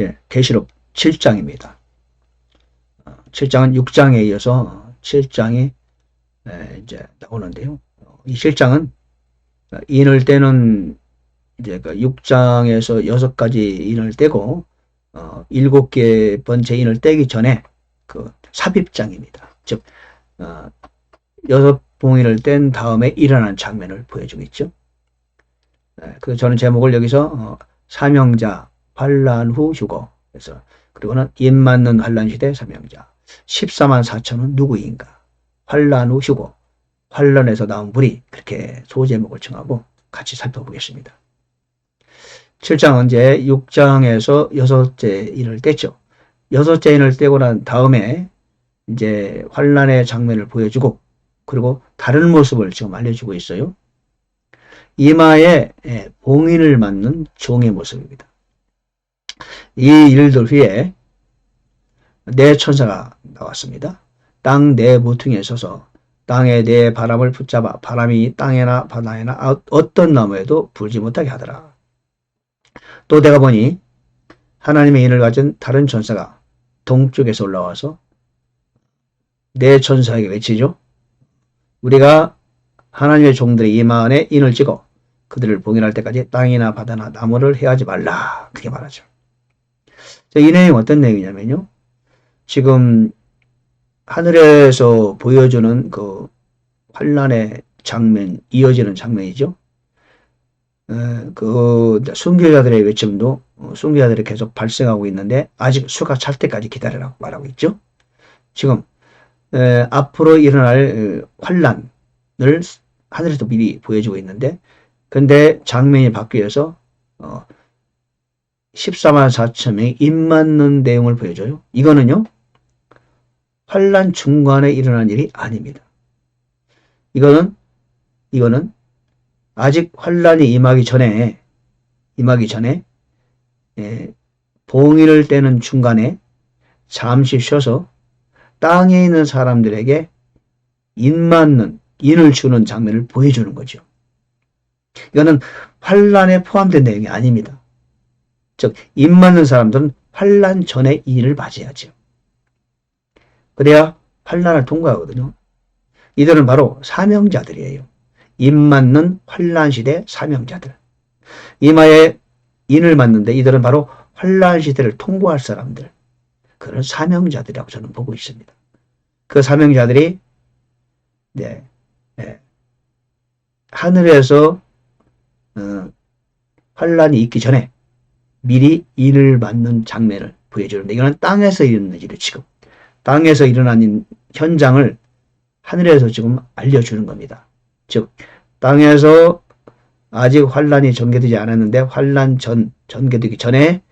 예, 계시록 7장입니다. 7장은 6장에 이어서 7장이 이제 나오는데요. 이 7장은 인을 떼는 이제 그 6장에서 6가지 인을 떼고 어, 7개 번째 인을 떼기 전에 그 삽입장입니다. 즉 어, 여섯 봉인을 뗀 다음에 일어난 장면을 보여주고 있죠. 네, 그 저는 제목을 여기서 어, 사명자 환란 후 휴거 그래서 그리고는 입 맞는 환란 시대 사명자 14만 4천은 누구인가 환란 후 휴거 환란에서 나온 불이 그렇게 소제목을 정하고 같이 살펴보겠습니다. 7장은 이제 6장에서 여섯째 인을 뗐죠. 여섯째 인을 떼고 난 다음에 이제 환란의 장면을 보여주고 그리고 다른 모습을 지금 알려주고 있어요. 이마에 예, 봉인을 맞는 종의 모습입니다. 이 일들 후에 네 천사가 나왔습니다. 땅네 모퉁이에 서서 땅에 네 바람을 붙잡아 바람이 땅에나 바다에나 어떤 나무에도 불지 못하게 하더라. 또 내가 보니 하나님의 인을 가진 다른 천사가 동쪽에서 올라와서 네 천사에게 외치죠. 우리가 하나님의 종들의 이마 안에 인을 찍어 그들을 봉인할 때까지 땅이나 바다나 나무를 해하지 말라. 그렇게 말하죠. 이 내용이 어떤 내용이냐면요. 지금 하늘에서 보여주는 그 환란의 장면, 이어지는 장면이죠. 그 순교자들의 외침도 어, 순교자들이 계속 발생하고 있는데 아직 수가 찰 때까지 기다리라고 말하고 있죠. 지금 앞으로 일어날 환란을 하늘에서 미리 보여주고 있는데 근데 장면이 바뀌어서 어, 14만 4천 명이 입 맞는 내용을 보여줘요. 이거는요. 환란 중간에 일어난 일이 아닙니다. 이거는 이거는 아직 환란이 임하기 전에 임하기 전에 예, 봉인을 떼는 중간에 잠시 쉬어서 땅에 있는 사람들에게 인 맞는 인을 주는 장면을 보여주는 거죠. 이거는 환란에 포함된 내용이 아닙니다. 즉, 입 맞는 사람들은 환란 전에 인을 맞이하죠. 그래야 환란을 통과하거든요. 이들은 바로 사명자들이에요. 입 맞는 환란 시대 사명자들. 이마에 인을 맞는데 이들은 바로 환란 시대를 통과할 사람들. 그런 사명자들이라고 저는 보고 있습니다. 그 사명자들이 네, 네. 하늘에서 어, 환란이 있기 전에 미리 인을 맞는 장면을 보여주는데 이거는 땅에서 일어난 일을 지금 땅에서 일어난 현장을 하늘에서 지금 알려주는 겁니다. 즉 땅에서 아직 환란이 전개되지 않았는데 환란 전 전개되기 전에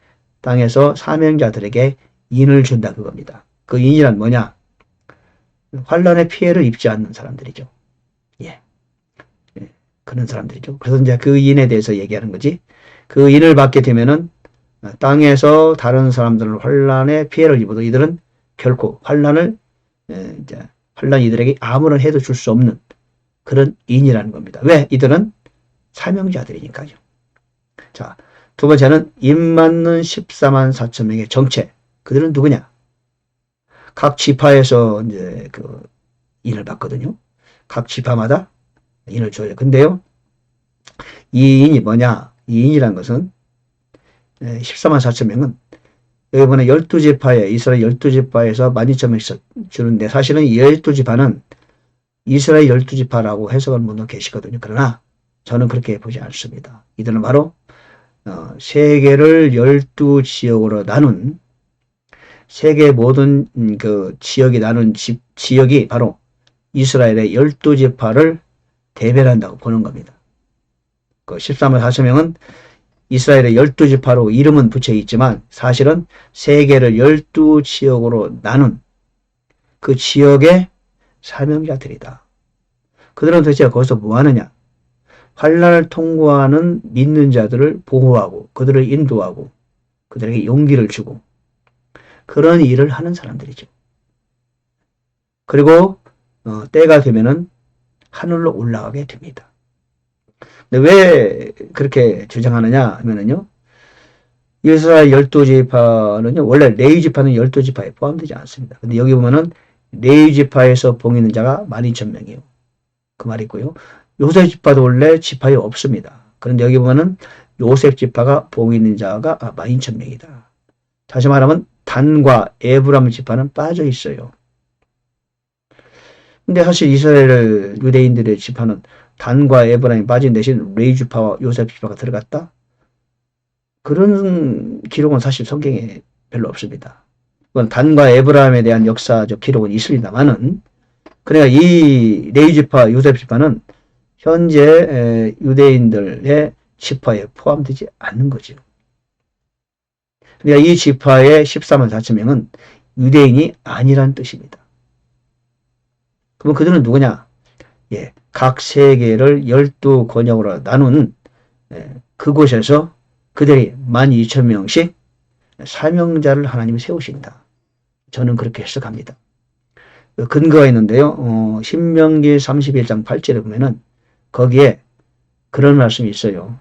땅에서 사명자들에게 인을 준다 그겁니다. 그 인이란 뭐냐? 환란의 피해를 입지 않는 사람들이죠. 예. 예. 그런 사람들이죠. 그래서 이제 그 인에 대해서 얘기하는 거지. 그 인을 받게 되면은 땅에서 다른 사람들은 환란의 피해를 입어도 이들은 결코 환란을 예, 이제 환란 이들에게 아무런 해도 줄 수 없는 그런 인이라는 겁니다. 왜? 이들은 사명자들이니까요. 자, 두 번째는 입 맞는 14만 4천 명의 정체. 그들은 누구냐? 각 지파에서 이제 그 인을 받거든요. 각 지파마다 인을 줘요. 근데요, 이 인이 뭐냐? 이 인이란 것은 14만 4천 명은 이번에 12지파에 이스라엘 12지파에서 12,000명씩 주는데 사실은 이 12지파는 이스라엘 12지파라고 해석하는 분도 계시거든요. 그러나 저는 그렇게 보지 않습니다. 이들은 바로 어, 세계를 12지역으로 나눈 세계 모든 음, 그 지역이 나눈 지, 지역이 바로 이스라엘의 12지파를 대변한다고 보는 겁니다. 그 13만 4천 명은 이스라엘의 12지파로 이름은 붙여 있지만 사실은 세계를 12지역으로 나눈 그 지역의 사명자들이다. 그들은 도대체 거기서 뭐 하느냐? 환란을 통과하는 믿는 자들을 보호하고 그들을 인도하고 그들에게 용기를 주고 그런 일을 하는 사람들이죠. 그리고 어, 때가 되면은 하늘로 올라가게 됩니다. 근데 왜 그렇게 주장하느냐 하면은요. 이스라엘 열두 지파는요, 원래 레위 지파는 열두 지파에 포함되지 않습니다. 근데 여기 보면은 레위 지파에서 봉 있는 자가 12,000명이에요. 그 말이 있고요. 요셉 지파도 원래 지파에 없습니다. 그런데 여기 보면은 요셉 지파가 봉 있는 자가 12,000명이다. 다시 말하면 단과 에브람 지파는 빠져 있어요. 근데 사실 이스라엘 유대인들의 지파는 단과 에브라임이 빠진 대신 레이 지파와 요셉 지파가 들어갔다? 그런 기록은 사실 성경에 별로 없습니다. 그건 단과 에브라임에 대한 역사적 기록은 있습니다만은 그러니까 이 레이 지파, 요셉 지파는 현재 유대인들의 지파에 포함되지 않는 거죠. 그러니까 이 지파의 13만 4천 명은 유대인이 아니란 뜻입니다. 그럼 그들은 누구냐? 예, 각 세계를 열두 권역으로 나눈 예, 그곳에서 그들이 12,000명씩 사명자를 하나님이 세우신다. 저는 그렇게 해석합니다. 그 근거가 있는데요. 어, 신명기 31장 8절에 보면은 거기에 그런 말씀이 있어요.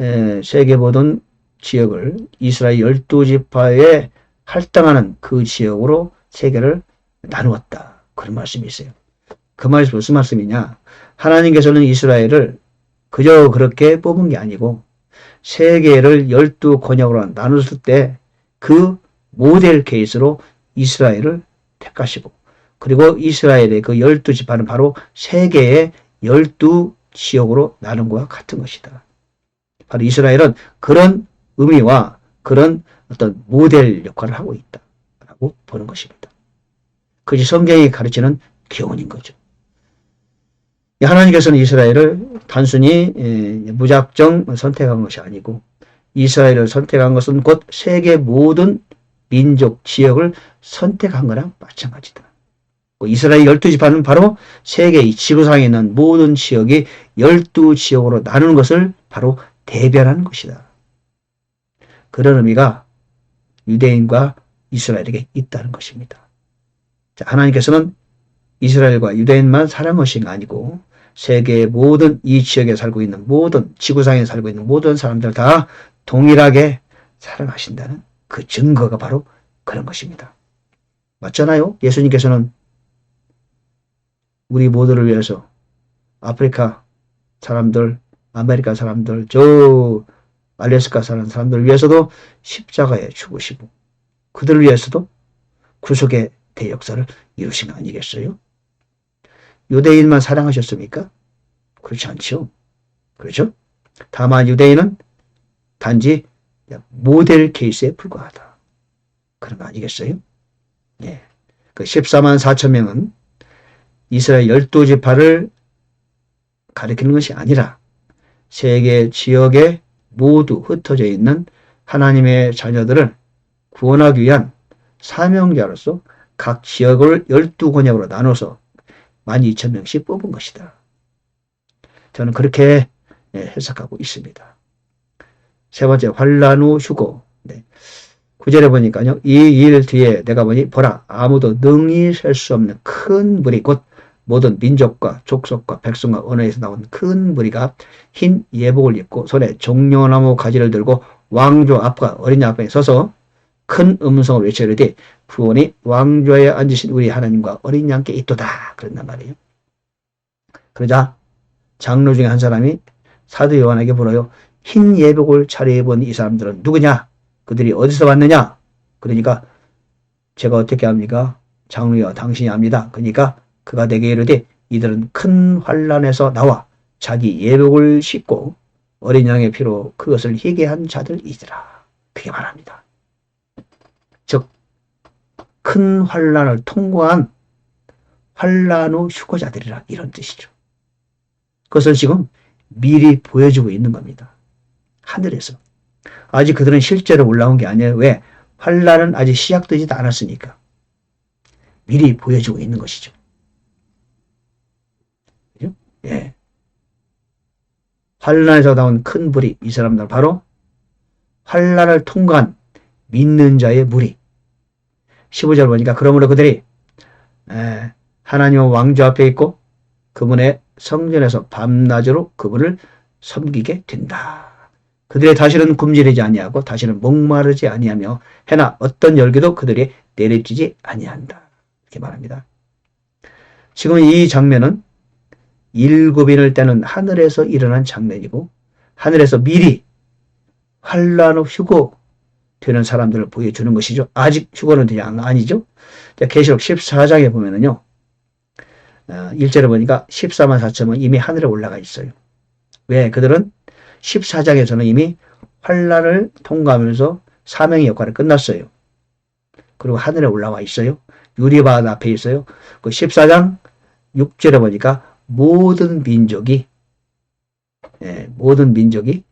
에, 세계 모든 지역을 이스라엘 열두 지파에 할당하는 그 지역으로 세계를 나누었다. 그런 말씀이 있어요. 그 말이 무슨 말씀이냐? 하나님께서는 이스라엘을 그저 그렇게 뽑은 게 아니고 세계를 열두 권역으로 나눴을 때 그 모델 케이스로 이스라엘을 택하시고 그리고 이스라엘의 그 열두 지파는 바로 세계의 열두 지역으로 나눈 것과 같은 것이다. 바로 이스라엘은 그런 의미와 그런 어떤 모델 역할을 하고 있다라고 보는 것입니다. 그것이 성경이 가르치는 교훈인 거죠. 하나님께서는 이스라엘을 단순히 무작정 선택한 것이 아니고 이스라엘을 선택한 것은 곧 세계 모든 민족 지역을 선택한 거랑 마찬가지다. 이스라엘 열두 지파는 바로 세계 이 지구상에 있는 모든 지역이 열두 지역으로 나누는 것을 바로 대변하는 것이다. 그런 의미가 유대인과 이스라엘에게 있다는 것입니다. 자, 하나님께서는 이스라엘과 유대인만 사랑하신 게 아니고 세계의 모든 이 지역에 살고 있는 모든 지구상에 살고 있는 모든 사람들 다 동일하게 사랑하신다는 그 증거가 바로 그런 것입니다. 맞잖아요? 예수님께서는 우리 모두를 위해서 아프리카 사람들, 아메리카 사람들, 저 알래스카 사는 사람들을 위해서도 십자가에 죽으시고 그들을 위해서도 구속의 대역사를 이루신 거 아니겠어요? 유대인만 사랑하셨습니까? 그렇지 않죠. 그렇죠? 다만 유대인은 단지 모델 케이스에 불과하다. 그런 거 아니겠어요? 예. 그 14만 4천 명은 이스라엘 열두 지파를 가리키는 것이 아니라 세계 지역에 모두 흩어져 있는 하나님의 자녀들을 구원하기 위한 사명자로서 각 지역을 열두 권역으로 나눠서 12,000명씩 뽑은 것이다. 저는 그렇게 예, 해석하고 있습니다. 세 번째, 환란 후 휴고. 네. 구절에 보니까요, 이 일 뒤에 내가 보니, 보라, 아무도 능히 셀 수 없는 큰 물이 곧 모든 민족과 족속과 백성과 언어에서 나온 큰 무리가 흰 예복을 입고 손에 종려나무 가지를 들고 왕조 앞과 어린 양 앞에 서서 큰 음성을 외치르되 구원이 왕조에 앉으신 우리 하나님과 어린 양께 있도다. 그런단 말이에요. 그러자 장로 중에 한 사람이 사도 요한에게 물어요. 흰 예복을 차려입은 이 사람들은 누구냐? 그들이 어디서 왔느냐? 그러니까 제가 어떻게 합니까? 장로여 당신이 압니다. 그러니까 그가 내게 이르되 이들은 큰 환란에서 나와 자기 예복을 씻고 어린 양의 피로 그것을 희게 한 자들이더라. 그게 말합니다. 즉 큰 환란을 통과한 환란 후 휴거자들이라 이런 뜻이죠. 그것을 지금 미리 보여주고 있는 겁니다. 하늘에서. 아직 그들은 실제로 올라온 게 아니에요. 왜? 환란은 아직 시작되지도 않았으니까. 미리 보여주고 있는 것이죠. 예. 환란에서 나온 큰 불이 이 사람들 바로 환란을 통과한 믿는 자의 무리. 15절 보니까 그러므로 그들이 에, 하나님의 왕조 앞에 있고 그분의 성전에서 밤낮으로 그분을 섬기게 된다. 그들의 다시는 굶주리지 아니하고 다시는 목마르지 아니하며 해나 어떤 열기도 그들이 내리지지 아니한다. 이렇게 말합니다. 지금 이 장면은 일곱인을 때는 하늘에서 일어난 장면이고 하늘에서 미리 환란 후 휴고 되는 사람들을 보여주는 것이죠. 아직 휴거는 되지 않, 아니죠. 자, 계시록 14장에 보면은요. 어, 1절에 보니까 14만 4천은 이미 하늘에 올라가 있어요. 왜? 그들은 14장에서는 이미 환란을 통과하면서 사명의 역할을 끝났어요. 그리고 하늘에 올라와 있어요. 유리바다 앞에 있어요. 그 14장 6절에 보니까 모든 민족이 예, 모든 민족이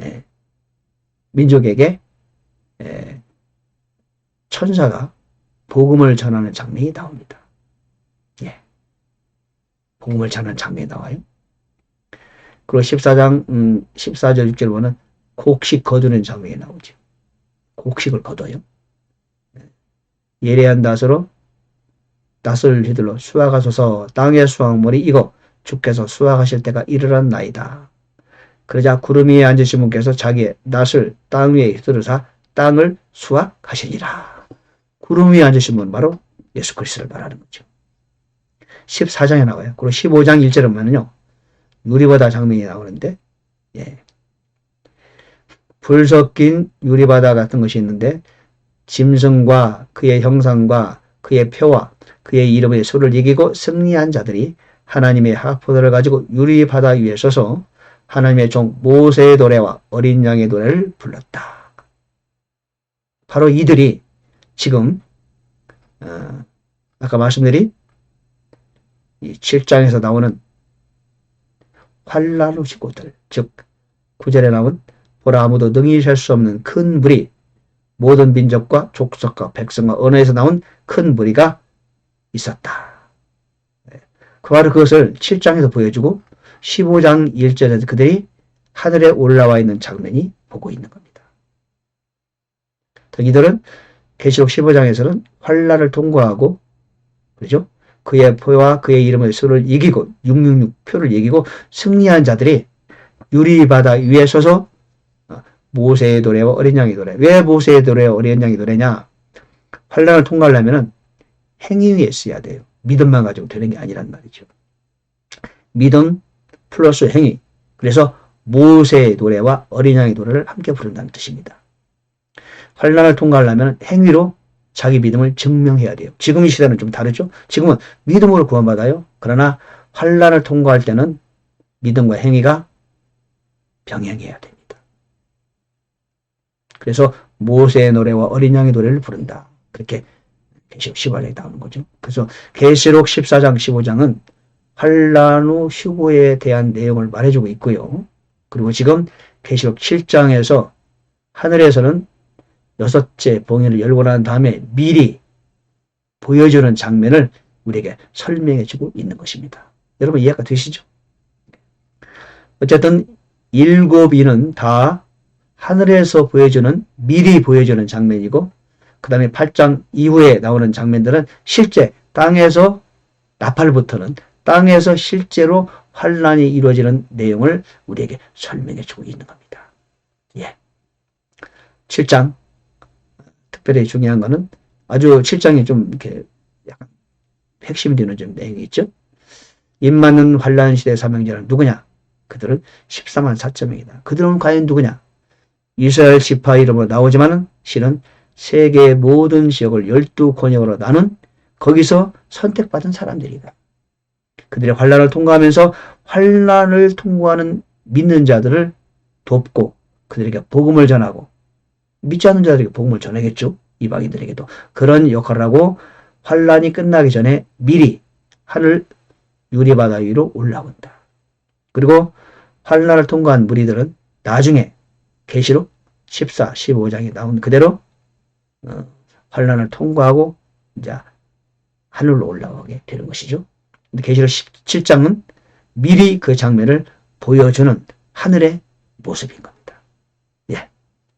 예, 민족에게 예, 천사가 복음을 전하는 장면이 나옵니다. 예. 복음을 전하는 장면이 나와요. 그리고 14장 음, 14절 6절 보면 곡식 거두는 장면이 나오죠. 곡식을 거둬요. 예. 예레한 낫으로 낫을 휘둘러 수확하소서 땅의 수확물이 이거 주께서 수확하실 때가 이르렀나이다. 그러자 구름 위에 앉으신 분께서 자기의 낫을 땅 위에 휘두르사 땅을 수확하시니라. 구름 위에 앉으신 분 바로 예수 그리스도를 말하는 거죠. 14장에 나와요. 그리고 15장 1절에 보면요. 유리바다 장면이 나오는데 예. 불 섞인 유리바다 같은 것이 있는데 짐승과 그의 형상과 그의 표와 그의 이름의 수를 이기고 승리한 자들이 하나님의 하포도를 가지고 유리바다 위에 서서 하나님의 종 모세의 노래와 어린 양의 노래를 불렀다. 바로 이들이 지금 어, 아까 말씀드린 이 7장에서 나오는 환란의 식구들, 즉 구절에 나온 보라 아무도 능히 셀 수 없는 큰 불이 모든 민족과 족속과 백성과 언어에서 나온 큰 무리가 있었다. 그 바로 그것을 7장에서 보여주고 15장 1절에서 그들이 하늘에 올라와 있는 장면이 보고 있는 겁니다. 이들은 계시록 15장에서는 환란을 통과하고 그죠? 그의 표와 그의 이름의 수를 이기고 666 표를 이기고 승리한 자들이 유리바다 위에 서서 모세의 노래와 어린 양의 노래. 왜 모세의 노래와 어린 양의 노래냐? 환란을 통과하려면 행위 위에 써야 돼요. 믿음만 가지고 되는 게 아니란 말이죠. 믿음 플러스 행위. 그래서 모세의 노래와 어린 양의 노래를 함께 부른다는 뜻입니다. 환란을 통과하려면 행위로 자기 믿음을 증명해야 돼요. 지금 이 시대는 좀 다르죠. 지금은 믿음으로 구원받아요. 그러나 환란을 통과할 때는 믿음과 행위가 병행해야 됩니다. 그래서 모세의 노래와 어린 양의 노래를 부른다. 그렇게 15장에 나오는 거죠. 그래서 계시록 14장 15장은 환란 후 휴고에 대한 내용을 말해주고 있고요. 그리고 지금 계시록 7장에서 하늘에서는 여섯째 봉인을 열고 난 다음에 미리 보여주는 장면을 우리에게 설명해 주고 있는 것입니다. 여러분 이해가 되시죠? 어쨌든 일곱 이는 다 하늘에서 보여주는 미리 보여주는 장면이고 그 다음에 8장 이후에 나오는 장면들은 실제 땅에서 나팔부터는 땅에서 실제로 환란이 이루어지는 내용을 우리에게 설명해 주고 있는 겁니다. 예. 7장 특별히 중요한 거는 아주 7장에 좀 이렇게 약간 핵심이 되는 좀 내용이 있죠. 입 맞는 환란 시대 사명자는 누구냐? 그들은 14만 4천 명이다. 그들은 과연 누구냐? 이스라엘 지파 이름으로 나오지만은 실은 세계의 모든 지역을 열두 권역으로 나눈 거기서 선택받은 사람들이다. 그들의 환란을 통과하면서 환란을 통과하는 믿는 자들을 돕고 그들에게 복음을 전하고 믿지 않는 자들에게 복음을 전하겠죠. 이방인들에게도 그런 역할을 하고 환란이 끝나기 전에 미리 하늘 유리바다 위로 올라온다. 그리고 환란을 통과한 무리들은 나중에 계시록 14, 15장에 나온 그대로 어, 환란을 통과하고 이제 하늘로 올라가게 되는 것이죠. 근데 계시록 17장은 미리 그 장면을 보여주는 하늘의 모습인 겁니다.